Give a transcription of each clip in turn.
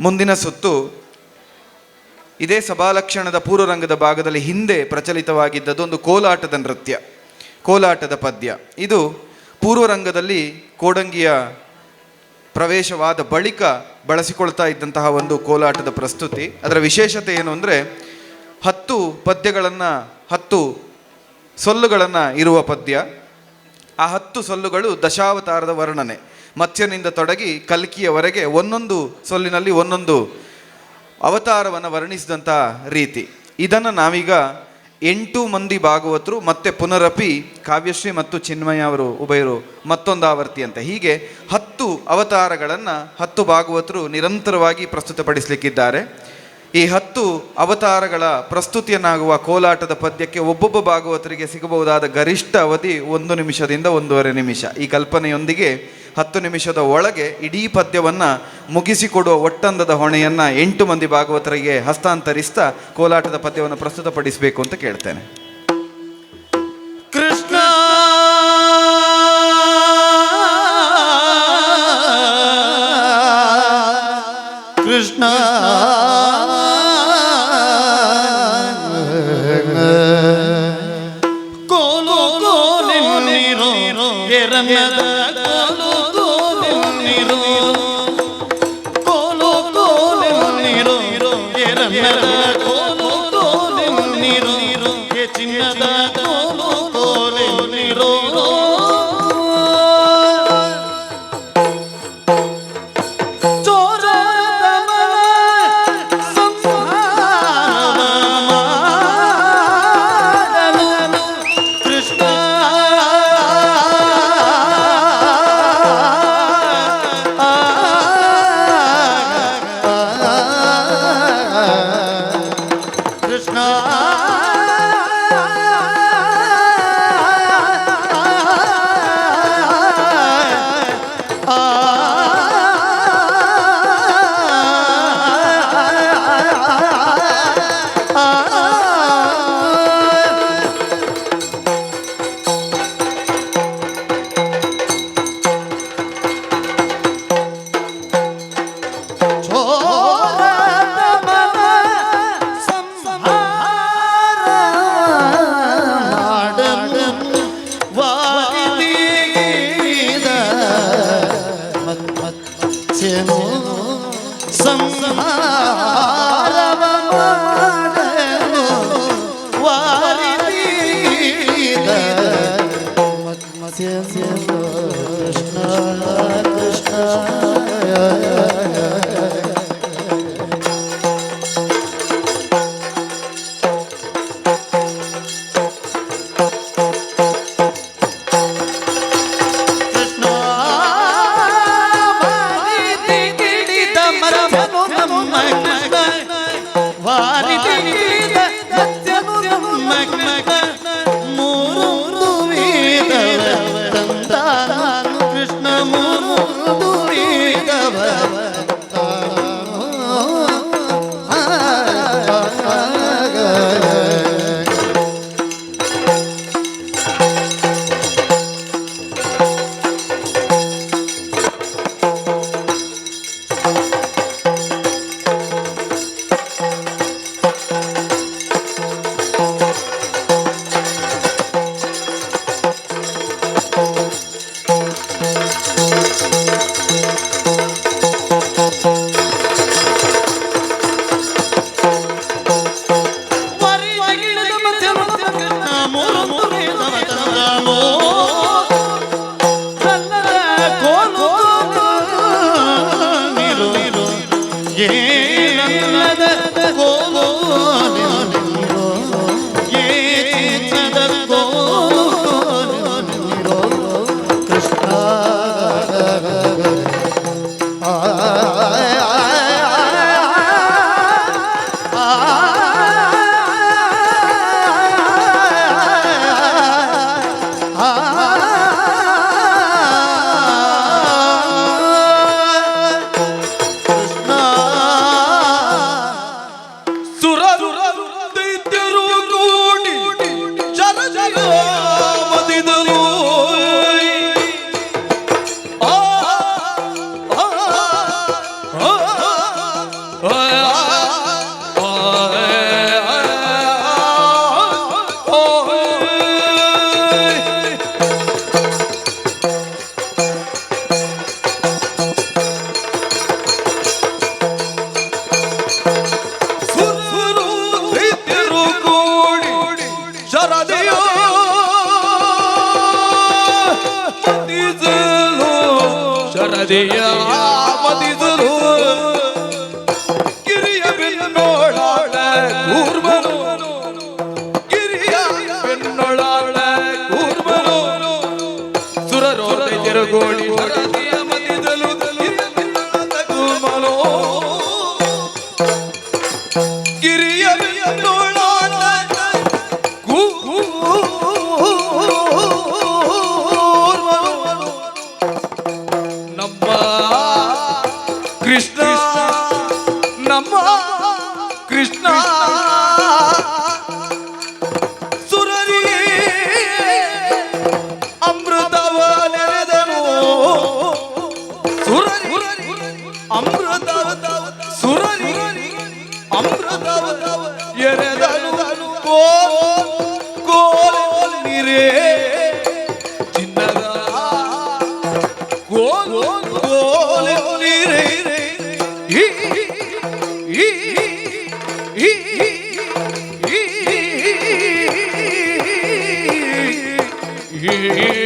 ಮುಂದಿನ ಸುತ್ತು ಇದೇ ಸಭಾಲಕ್ಷಣದ ಪೂರ್ವರಂಗದ ಭಾಗದಲ್ಲಿ ಹಿಂದೆ ಪ್ರಚಲಿತವಾಗಿದ್ದದ್ದು ಒಂದು ಕೋಲಾಟದ ನೃತ್ಯ, ಕೋಲಾಟದ ಪದ್ಯ. ಇದು ಪೂರ್ವರಂಗದಲ್ಲಿ ಕೋಡಂಗಿಯ ಪ್ರವೇಶವಾದ ಬಳಿಕ ಬಳಸಿಕೊಳ್ತಾ ಇದ್ದಂತಹ ಒಂದು ಕೋಲಾಟದ ಪ್ರಸ್ತುತಿ. ಅದರ ವಿಶೇಷತೆ ಏನು ಅಂದರೆ ಹತ್ತು ಪದ್ಯಗಳನ್ನು, ಹತ್ತು ಸೊಲ್ಲುಗಳನ್ನು ಇರುವ ಪದ್ಯ. ಆ ಹತ್ತು ಸೊಲ್ಲುಗಳು ದಶಾವತಾರದ ವರ್ಣನೆ. ಮತ್ಸ್ಯನಿಂದ ತೊಡಗಿ ಕಲ್ಕಿಯವರೆಗೆ ಒಂದೊಂದು ಸೊಲ್ಲಿನಲ್ಲಿ ಒಂದೊಂದು ಅವತಾರವನ್ನು ವರ್ಣಿಸಿದಂಥ ರೀತಿ. ಇದನ್ನು ನಾವೀಗ ಎಂಟು ಮಂದಿ ಭಾಗವತರು ಮತ್ತೆ ಪುನರಪಿ ಕಾವ್ಯಶ್ರೀ ಮತ್ತು ಚಿನ್ಮಯ ಅವರು ಉಭಯರು ಮತ್ತೊಂದು ಆವರ್ತಿ ಅಂತ. ಹೀಗೆ ಹತ್ತು ಅವತಾರಗಳನ್ನು ಹತ್ತು ಭಾಗವತರು ನಿರಂತರವಾಗಿ ಪ್ರಸ್ತುತಪಡಿಸಲಿಕ್ಕಿದ್ದಾರೆ. ಈ ಹತ್ತು ಅವತಾರಗಳ ಪ್ರಸ್ತುತಿಯನ್ನಾಗುವ ಕೋಲಾಟದ ಪದ್ಯಕ್ಕೆ ಒಬ್ಬೊಬ್ಬ ಭಾಗವತರಿಗೆ ಸಿಗಬಹುದಾದ ಗರಿಷ್ಠ ಅವಧಿ ಒಂದು ನಿಮಿಷದಿಂದ ಒಂದೂವರೆ ನಿಮಿಷ. ಈ ಕಲ್ಪನೆಯೊಂದಿಗೆ ಹತ್ತು ನಿಮಿಷದ ಒಳಗೆ ಇಡೀ ಪದ್ಯವನ್ನು ಮುಗಿಸಿಕೊಡುವ ಒಟ್ಟಂದದ ಹೊಣೆಯನ್ನು ಎಂಟು ಮಂದಿ ಭಾಗವತರಿಗೆ ಹಸ್ತಾಂತರಿಸ್ತಾ ಕೋಲಾಟದ ಪದ್ಯವನ್ನು ಪ್ರಸ್ತುತಪಡಿಸಬೇಕು ಅಂತ ಕೇಳ್ತೇನೆ. yeah. ಮದಿದರು ಕೃಷ್ಣ ನಮ ಕೃಷ್ಣ. Yeah.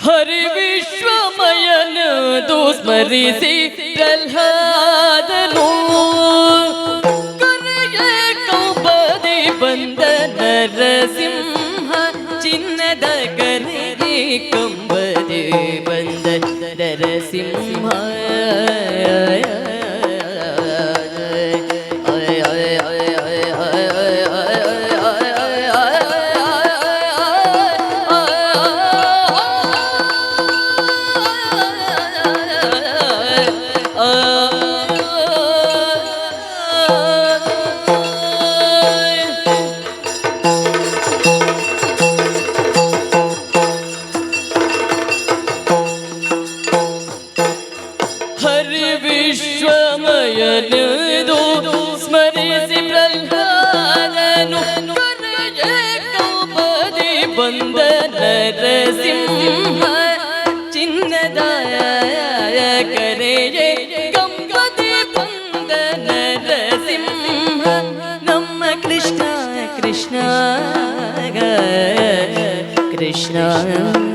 ಹರಿ ವಿಶ್ವಮಯನ ಸ್ಮರಿಸಿ ಪ್ರಹ್ಲಾದನು Uh, Krishna Krishna.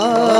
Oh.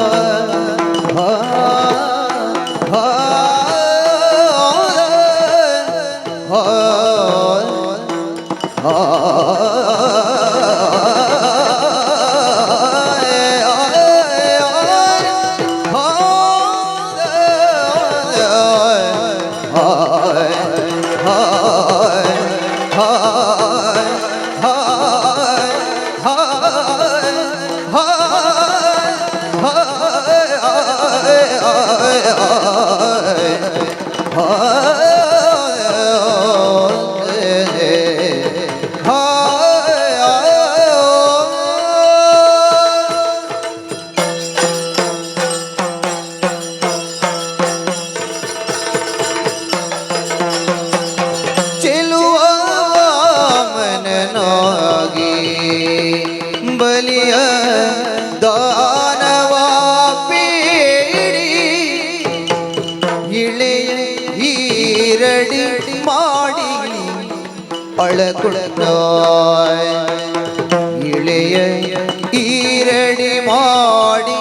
ಈರಡಿ ಮಾಡಿ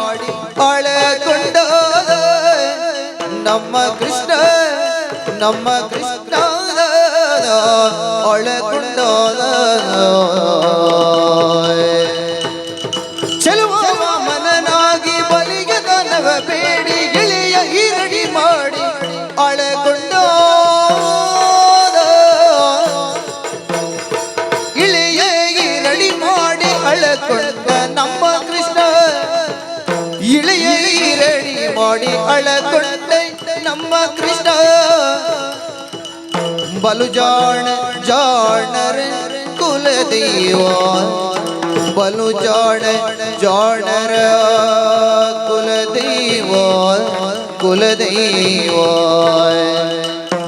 ಅಳಕೊಂಡ ನಮ್ಮ ಕೃಷ್ಣ ನಮ್ಮ ಕೃಷ್ಣ ಅಳಕೊಂಡ ನಮ್ಮ ಕೃಷ್ಣ. ಬಲು ಜಾಣ, ಜಾಣರ ಕುಲದೈವ. ಬಲು ಜಾಣ, ಜಾಣರ ಕುಲದೈವ. ಕುಲದೈವ.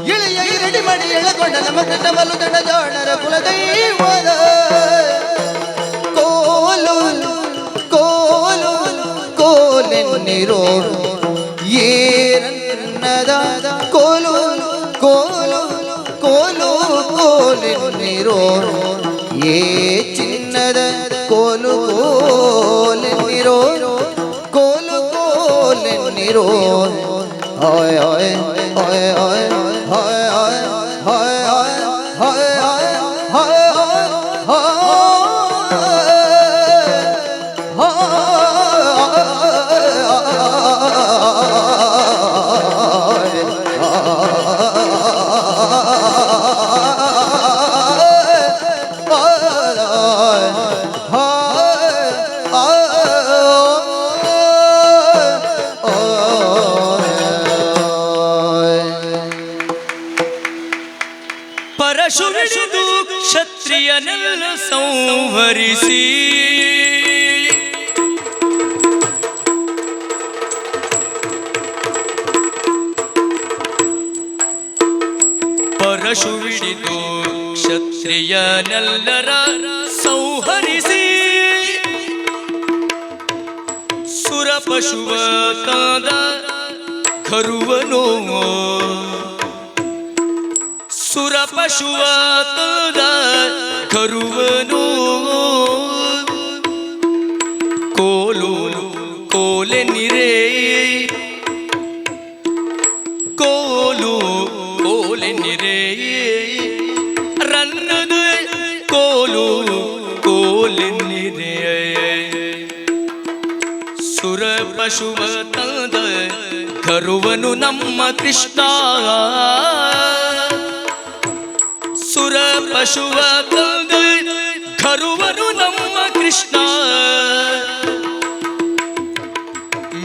ಇಳೆಯ ಇರಡಿ ಮಾಡಿ ಎಳಕೊಂಡ ನಮ್ಮ ಕೃಷ್ಣ ಬಲು ಕುಲದೈವದ ಕೋಲು ಕೋಲು ಕಣದ ಕೋಲು ಕೋಲು ಕೋಲು ಕೋಲಿರೋ ಏ ಚಿನ್ನದ ಕೋಲು ಕೋಲಿರೋ ಕೋಲು ಕೋಲಿರೋ ಓಯ್ ಓಯ್ ಓಯ್ ಓಯ್ ಶಿರನೆಲ್ಲ ಸಂಹರಿಸಿ. ಪರಶುವಿಡಿದು ಕ್ಷತ್ರಿಯನೆಲ್ಲರ ಸಂಹರಿಸಿ. ಸುರಪಶುವ ತಾದ ಕರುವನೋ ಸುರ ಪಶುವ ಕರುವನು. ಕೋಲು ಕೋಲೆ ನಿರೇ. ಕೋಲು ಕೋಲೆ ನಿರೇ. ರನ್ನದು ಕೋಲು ಕೋಲೆನ್ನಿರೆ ಸುರ ಪಶುವ ತಂದ ಕರುವನು ನಮ್ಮ ಕೃಷ್ಣ. ಪಶುವ ತಂದ ಕರುವನು ನಮ್ಮ ಕೃಷ್ಣ.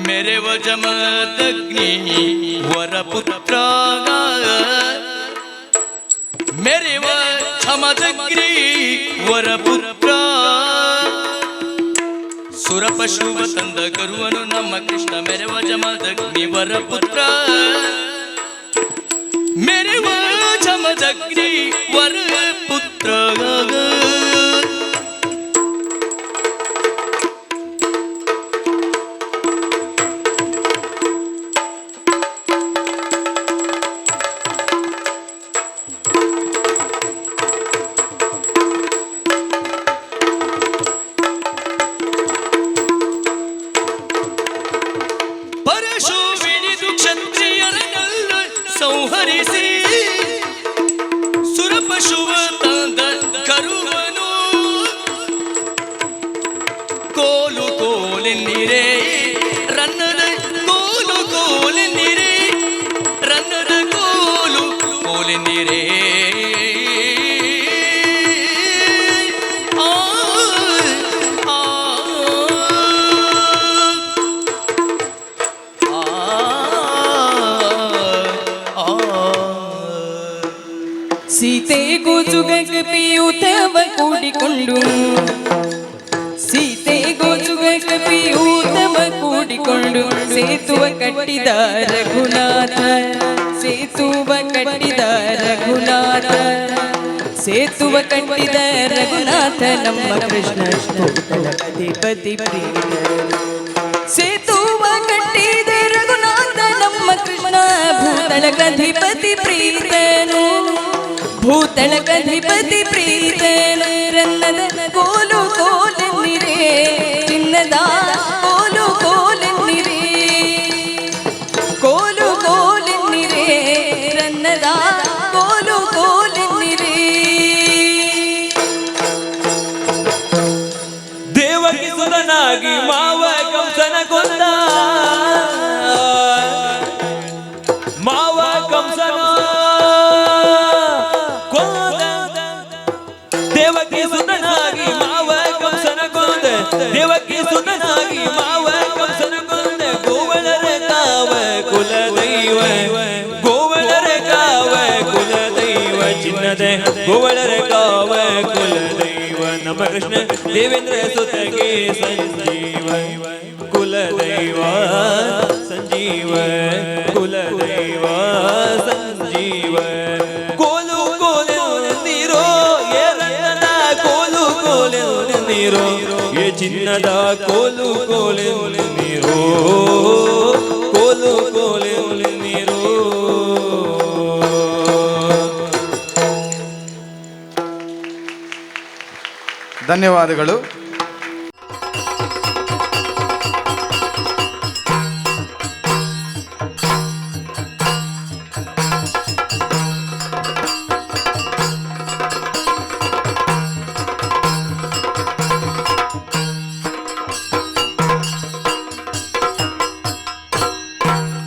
ಮೆರೆವ ಜಮದಗ್ನಿ ವರಪುತ್ರ ಮೆರೆವ ಛಮದಗ್ನಿ ವರಪುತ್ರ ಸುರಪಶುವ ತಂದ ಕರುವನು ನಮ್ಮ ಕೃಷ್ಣ. ಮೆರೆವ ಜಮದಗ್ನಿ ವರಪುತ್ರ ಮೆರೆವ ಜಮದಗ್ನಿ ವರಪುತ್ರ त्र ಕೂಡಿಕೊಂಡು ಸೀತೆಗೂ ಜುಗಗ ಪಿಯೂತವ ಕೂಡಿಕೊಂಡು ಸೇತುವ ಕಟ್ಟಿದ ರಘುನಾಥ ಸೇತುವ ಕಟ್ಟಿದ ರಘುನಾಥ ಸೇತುವ ಕಟ್ಟಿದ ರಘುನಾಥ ನಮ್ಮ ಕೃಷ್ಣ ಅಧಿಪತಿ ಪ್ರಿಯ ಸೇತುವ ಕಟ್ಟಿದ ರಘುನಾಥ ನಮ್ಮ ಕೃಷ್ಣ ಭೂತಳಗಧಿಪತಿ ಪ್ರೀತನು ಭೂತಳಗಧಿಪತಿ ಪ್ರೀತನು ರನ್ನದ ಕೋಲು ಕೋಲೆನ್ನಿರೆ ಚಿನ್ನದ ಕೋಲು ಚಿನ್ನದ ಗೋವಳರ ಕಾವ ಕುಲ ದೈವ ನಮ್ಮ ಕೃಷ್ಣ ದೇವೇಂದ್ರ ಸುತಗೆ ಸಂಜೀವ ಕುಲ ದೈವ ಸಂಜೀವ ಕುಲ ದೈವ ಸಂಜೀವ ಕೋಲು ಕೋಲೆ ನೀರೋ ಏರಣ್ಣನ ಕೋಲು ಕೋಲೆ ನೀರೋ ಏ ಚಿನ್ನದ ಕೋಲು ಕೋಲೆ ನೀರೋ ಕೋಲು ಕೋಲೆ ನೀರೋ ಧನ್ಯವಾದಗಳು.